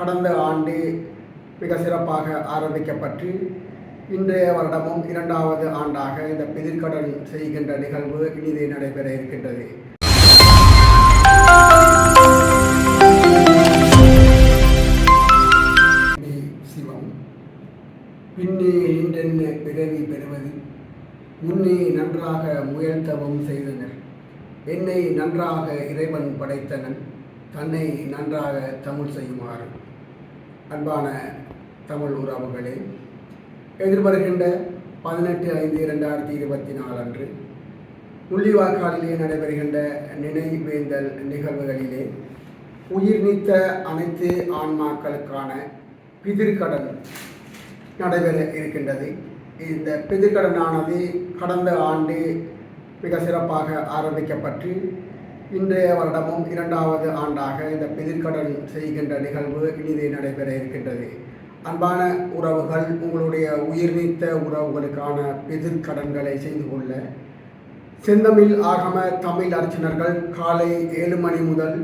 கடந்த ஆண்டு மிக சிறப்பாக ஆரம்பிக்கப்பட்டு இன்றைய வருடமும் இரண்டாவது ஆண்டாக இந்த பிதிர்கடன் செய்கின்ற நிகழ்வு இனிதே நடைபெற இருக்கின்றது. சிவம். பின்னே இன்றென்ன பிறவி பெறுவது? முன்னே நன்றாக முயல்தவம் செய்தனர். என்னை நன்றாக இறைவன் படைத்தனன். தன்னை நன்றாக தமிழ் செய்யுமாறு. அன்பான தமிழ் உறவுகளே எதிர்வருகின்ற பதினெட்டு ஐந்து இரண்டாயிரத்தி இருபத்தி நாலு அன்று முள்ளிவாய்க்காலிலே நடைபெறுகின்ற நினைவேந்தல் நிகழ்வுகளிலே உயிர் நீத்த அனைத்து ஆன்மாக்களுக்கான பிதிர்கடன் நடைபெற இருக்கின்றது. இந்த பிதிர்கடனானது கடந்த ஆண்டு மிக சிறப்பாக ஆரம்பிக்கப்பட்டு இன்றைய வருடமும் இரண்டாவது ஆண்டாக இந்த பிதிர்கடன் செய்கின்ற நிகழ்வு இனிதே நடைபெற இருக்கின்றது. அன்பான உறவுகள் உங்களுடைய உயிர் நீத்த உறவுகளுக்கான பிதிர்கடன்களை செய்து கொள்ள செந்தமிழ் ஆகம தமிழ் அர்ச்சனர்கள் காலை ஏழு மணி முதல்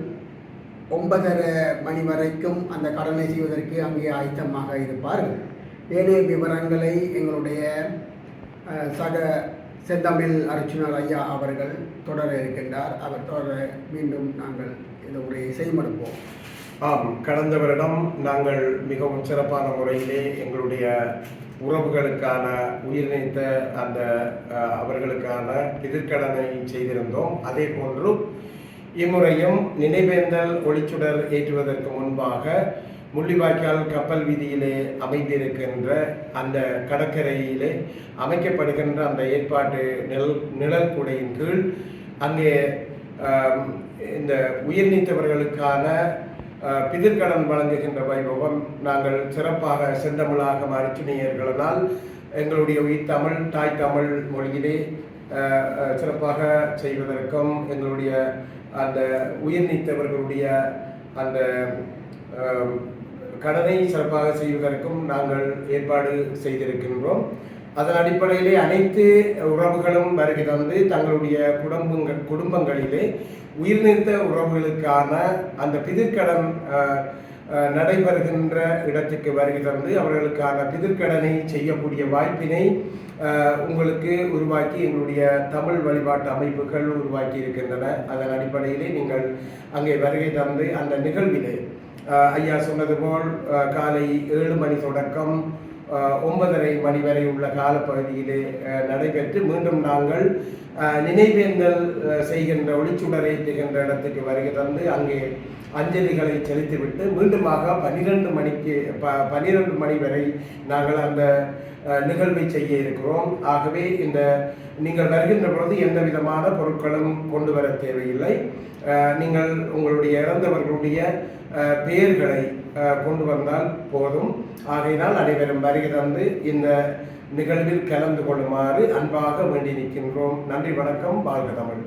ஒன்பதரை மணி வரைக்கும் அந்த கடனை செய்வதற்கு அங்கே ஆயத்தமாக இருப்பார்கள். ஏனைய விவரங்களை எங்களுடைய சக செந்தமிழ் அர்ச்சுனர் ஐயா அவர்கள் தொடர இருக்கின்றார். அவர் தொடர மீண்டும் நாங்கள் இந்த உரையை செய்மடுப்போம் ஆம் கடந்த வருடம் நாங்கள் மிகவும் சிறப்பான முறையிலே எங்களுடைய உறவுகளுக்கான உயிர் நீத்த அந்த அவர்களுக்கான எதிர்கடனை செய்திருந்தோம். அதே போன்று இம்முறையும் நினைவேந்தல் ஒளிச்சுடர் ஏற்றுவதற்கு முன்பாக முள்ளிவாய்க்கால் கப்பல் வீதியிலே அமைந்திருக்கின்ற அந்த கடற்கரையிலே அமைக்கப்படுகின்ற அந்த ஏற்பாட்டு நிழல் நிழல் கூடையின் கீழ் அங்கே இந்த உயிர் நீத்தவர்களுக்கான பிதிர்கடன் வழங்குகின்ற வைபவம் நாங்கள் சிறப்பாக செந்தமிழாக அர்ச்சனையர்களால் எங்களுடைய உயிர் தமிழ் தாய் தமிழ் மொழியிலே சிறப்பாக செய்வதற்கும் எங்களுடைய அந்த உயிர் நீத்தவர்களுடைய அந்த கடனை சிறப்பாக செய்வதற்கும் நாங்கள் ஏற்பாடு செய்திருக்கின்றோம். அதன் அடிப்படையிலே அனைத்து உறவுகளும் வருகை தந்து தங்களுடைய குடும்பங்கள் குடும்பங்களிலே உயிர்நீத்த உறவுகளுக்கான அந்த பிதிர்கடன் நடைபெறுகின்ற இடத்துக்கு வருகை தந்து அவர்களுக்கான பிதிர்க்கடனை செய்யக்கூடிய வாய்ப்பினை உங்களுக்கு உருவாக்கி எங்களுடைய தமிழ் வழிபாட்டு அமைப்புகள் உருவாக்கி இருக்கின்றன அதன் அடிப்படையிலே நீங்கள் அங்கே வருகை தந்து அந்த நிகழ்விலே ஐயா சொன்னது போல் காலை ஏழு மணி தொடக்கம் ஒன்பதரை மணி வரை உள்ள காலப்பகுதியிலே நடைபெற்று மீண்டும் நாங்கள் நினைவேந்தல் செய்கின்ற ஒளிச்சுடரை திகின்ற இடத்துக்கு வருகை தந்து அங்கே அஞ்சலிகளை செலுத்திவிட்டு மீண்டுமாக பன்னிரண்டு மணிக்கு ப பன்னிரண்டு மணி வரை நாங்கள் அந்த நிகழ்வை செய்ய இருக்கிறோம். ஆகவே இந்த நீங்கள் வருகின்ற பொழுது எந்த விதமான பொருட்களும் கொண்டு வர தேவையில்லை. நீங்கள் உங்களுடைய இறந்தவர்களுடைய பெயர்களை கொண்டு வந்தால் போதும். ஆகையினால் அனைவரும் வருகை தந்து இந்த நிகழ்வில் கலந்து கொள்ளுமாறு அன்பாக வேண்டி நிற்கின்றோம். நன்றி வணக்கம். வாழ்க தமிழ்.